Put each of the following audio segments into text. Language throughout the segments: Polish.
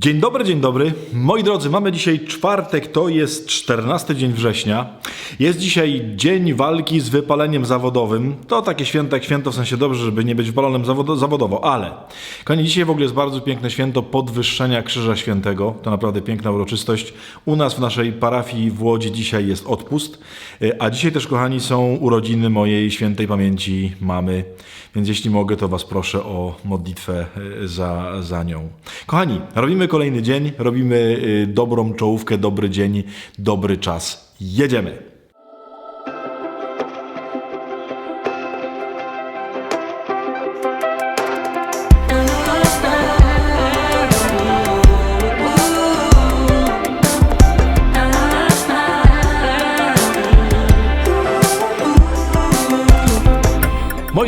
Dzień dobry, dzień dobry. Moi drodzy, mamy dzisiaj czwartek, to jest 14 dzień września. Jest dzisiaj dzień walki z wypaleniem zawodowym. To takie święto jak święto, w sensie dobrze, żeby nie być wypalonym zawodo- zawodowo, ale kochani, dzisiaj w ogóle jest bardzo piękne święto podwyższenia Krzyża Świętego. To naprawdę piękna uroczystość. U nas w naszej parafii w Łodzi dzisiaj jest odpust, Y, a dzisiaj też, kochani, są urodziny mojej świętej pamięci mamy. Więc jeśli mogę, to Was proszę o modlitwę y, za, za nią. Kochani, robimy kolejny dzień, robimy y, dobrą czołówkę, dobry dzień, dobry czas. Jedziemy!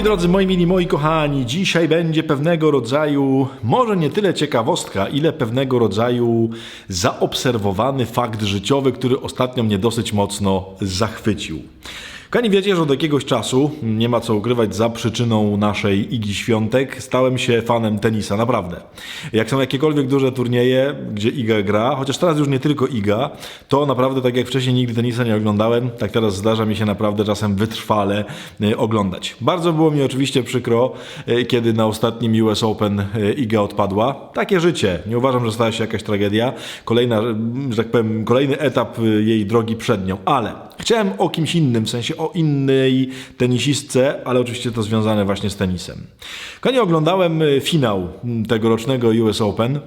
Moi drodzy, moi mili, moi kochani, dzisiaj będzie pewnego rodzaju, może nie tyle ciekawostka, ile pewnego rodzaju zaobserwowany fakt życiowy, który ostatnio mnie dosyć mocno zachwycił. Kochani, wiecie, że od jakiegoś czasu, nie ma co ukrywać, za przyczyną naszej Igi Świątek, stałem się fanem tenisa, naprawdę. Jak są jakiekolwiek duże turnieje, gdzie Iga gra, chociaż teraz już nie tylko Iga, to naprawdę tak jak wcześniej nigdy tenisa nie oglądałem, tak teraz zdarza mi się naprawdę czasem wytrwale y, oglądać. Bardzo było mi oczywiście przykro, y, kiedy na ostatnim US Open y, Iga odpadła. Takie życie. Nie uważam, że stała się jakaś tragedia. Kolejna, że tak powiem, kolejny etap jej drogi przed nią, ale chciałem o kimś innym, w sensie o innej tenisistce, ale oczywiście to związane właśnie z tenisem. Kochani, oglądałem y, finał mm, tegorocznego US Open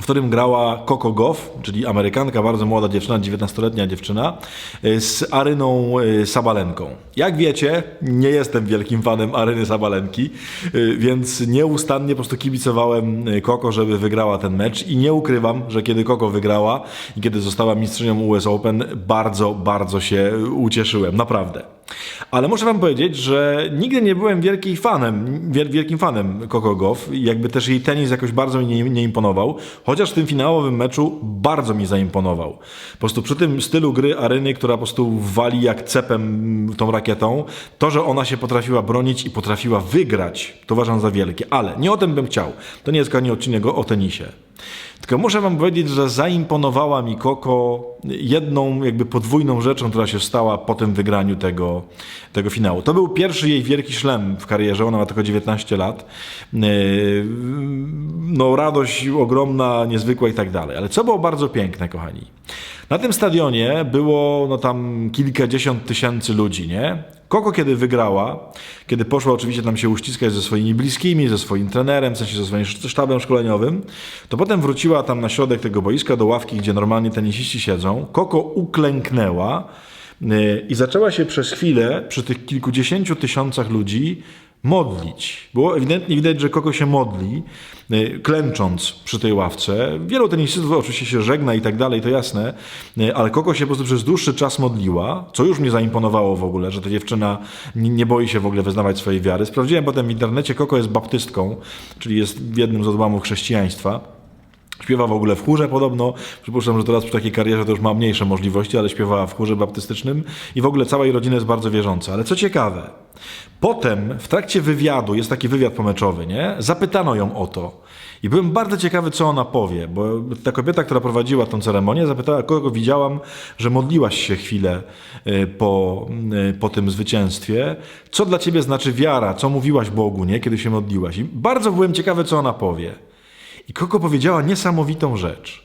w którym grała Coco Goff, czyli Amerykanka, bardzo młoda dziewczyna, 19-letnia dziewczyna, y, z Aryną y, Sabalenką. Jak wiecie, nie jestem wielkim fanem Aryny Sabalenki, y, więc nieustannie po prostu kibicowałem Coco, żeby wygrała ten mecz i nie ukrywam, że kiedy Coco wygrała i kiedy została mistrzynią US Open, bardzo, bardzo się ucieszyłem, naprawdę. Ale muszę wam powiedzieć, że nigdy nie byłem wielkim fanem, wiel- wielkim fanem Coco Goff. Jakby też jej tenis jakoś bardzo mi nie, nie imponował. Chociaż w tym finałowym meczu bardzo mi zaimponował. Po prostu przy tym stylu gry Aryny, która po prostu wali jak cepem tą rakietą, to, że ona się potrafiła bronić i potrafiła wygrać, to uważam za wielkie. Ale nie o tym bym chciał. To nie jest kochani odcinek o tenisie. Tylko muszę wam powiedzieć, że zaimponowała mi Koko jedną jakby podwójną rzeczą, która się stała po tym wygraniu tego, tego finału. To był pierwszy jej wielki szlem w karierze, ona ma tylko 19 lat. Yy, No radość ogromna, niezwykła i tak dalej. Ale co było bardzo piękne, kochani? Na tym stadionie było no tam kilkadziesiąt tysięcy ludzi, nie? Koko kiedy wygrała, kiedy poszła oczywiście tam się uściskać ze swoimi bliskimi, ze swoim trenerem, w sensie ze swoim sztabem szkoleniowym, to potem wróciła tam na środek tego boiska, do ławki, gdzie normalnie tenisiści siedzą. Koko uklęknęła yy, i zaczęła się przez chwilę przy tych kilkudziesięciu tysiącach ludzi modlić. Było ewidentnie widać, że Koko się modli, y, klęcząc przy tej ławce. Wielu tenisistów oczywiście się żegna i tak dalej, to jasne, y, ale Koko się po prostu przez dłuższy czas modliła, co już mnie zaimponowało w ogóle, że ta dziewczyna nie boi się w ogóle wyznawać swojej wiary. Sprawdziłem potem w internecie, Koko jest baptystką, czyli jest jednym z odłamów chrześcijaństwa. Śpiewa w ogóle w chórze podobno. Przypuszczam, że teraz przy takiej karierze to już ma mniejsze możliwości, ale śpiewała w chórze baptystycznym i w ogóle cała jej rodzina jest bardzo wierząca. Ale co ciekawe, potem w trakcie wywiadu, jest taki wywiad pomeczowy, nie? Zapytano ją o to. I byłem bardzo ciekawy, co ona powie, bo ta kobieta, która prowadziła tą ceremonię, zapytała, kogo widziałam, że modliłaś się chwilę y, po, y, po tym zwycięstwie. Co dla ciebie znaczy wiara? Co mówiłaś Bogu, nie? Kiedy się modliłaś? I bardzo byłem ciekawy, co ona powie. I Koko powiedziała niesamowitą rzecz.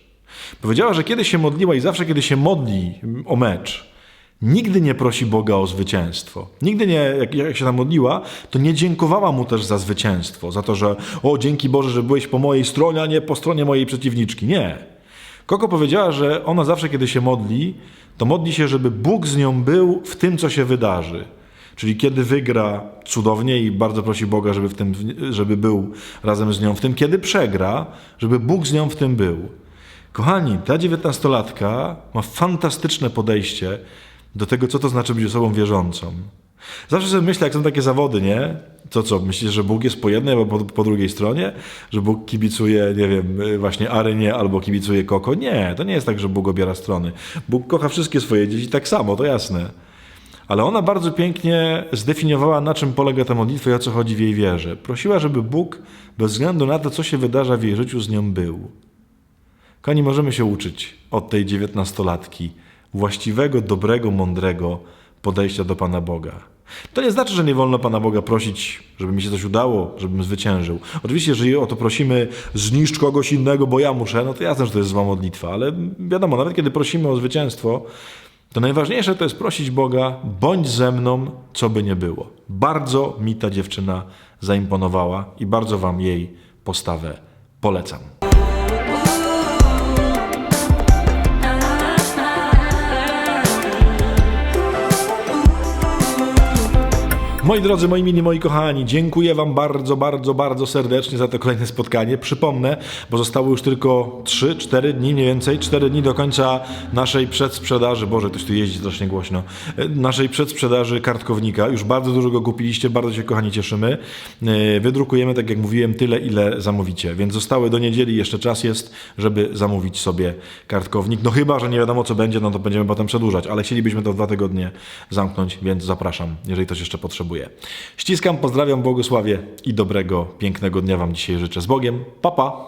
Powiedziała, że kiedy się modliła i zawsze, kiedy się modli o mecz, nigdy nie prosi Boga o zwycięstwo. Nigdy nie, jak, jak się tam modliła, to nie dziękowała mu też za zwycięstwo, za to, że o, dzięki Boże, że byłeś po mojej stronie, a nie po stronie mojej przeciwniczki. Nie. Koko powiedziała, że ona zawsze, kiedy się modli, to modli się, żeby Bóg z nią był w tym, co się wydarzy. Czyli kiedy wygra cudownie i bardzo prosi Boga, żeby, w tym, żeby był razem z nią w tym, kiedy przegra, żeby Bóg z nią w tym był. Kochani, ta dziewiętnastolatka ma fantastyczne podejście do tego, co to znaczy być osobą wierzącą. Zawsze sobie myślę, jak są takie zawody, nie? To co, myślisz, że Bóg jest po jednej albo po, po drugiej stronie? Że Bóg kibicuje, nie wiem, właśnie Arynie albo kibicuje Koko? Nie, to nie jest tak, że Bóg obiera strony. Bóg kocha wszystkie swoje dzieci tak samo, to jasne. Ale ona bardzo pięknie zdefiniowała, na czym polega ta modlitwa i o co chodzi w jej wierze. Prosiła, żeby Bóg, bez względu na to, co się wydarza w jej życiu, z nią był. Kochani, możemy się uczyć od tej dziewiętnastolatki właściwego, dobrego, mądrego podejścia do Pana Boga. To nie znaczy, że nie wolno Pana Boga prosić, żeby mi się coś udało, żebym zwyciężył. Oczywiście, jeżeli o to prosimy, zniszcz kogoś innego, bo ja muszę, no to jasne, że to jest zła modlitwa, ale wiadomo, nawet kiedy prosimy o zwycięstwo, to najważniejsze to jest prosić Boga, bądź ze mną, co by nie było. Bardzo mi ta dziewczyna zaimponowała i bardzo Wam jej postawę polecam. Moi drodzy, moi mili, moi kochani, dziękuję Wam bardzo, bardzo, bardzo serdecznie za to kolejne spotkanie. Przypomnę, bo zostało już tylko 3-4 dni, mniej więcej, 4 dni do końca naszej przedsprzedaży. Boże, ktoś tu jeździ strasznie głośno. E, Naszej przedsprzedaży kartkownika. Już bardzo dużo go kupiliście, bardzo się, kochani, cieszymy. E, Wydrukujemy, tak jak mówiłem, tyle, ile zamówicie. Więc zostały do niedzieli jeszcze czas jest, żeby zamówić sobie kartkownik. No chyba, że nie wiadomo, co będzie, no to będziemy potem przedłużać, ale chcielibyśmy to w dwa tygodnie zamknąć, więc zapraszam, jeżeli ktoś jeszcze potrzebuje. Ściskam, pozdrawiam, błogosławię i dobrego, pięknego dnia Wam dzisiaj życzę. Z Bogiem, papa! Pa.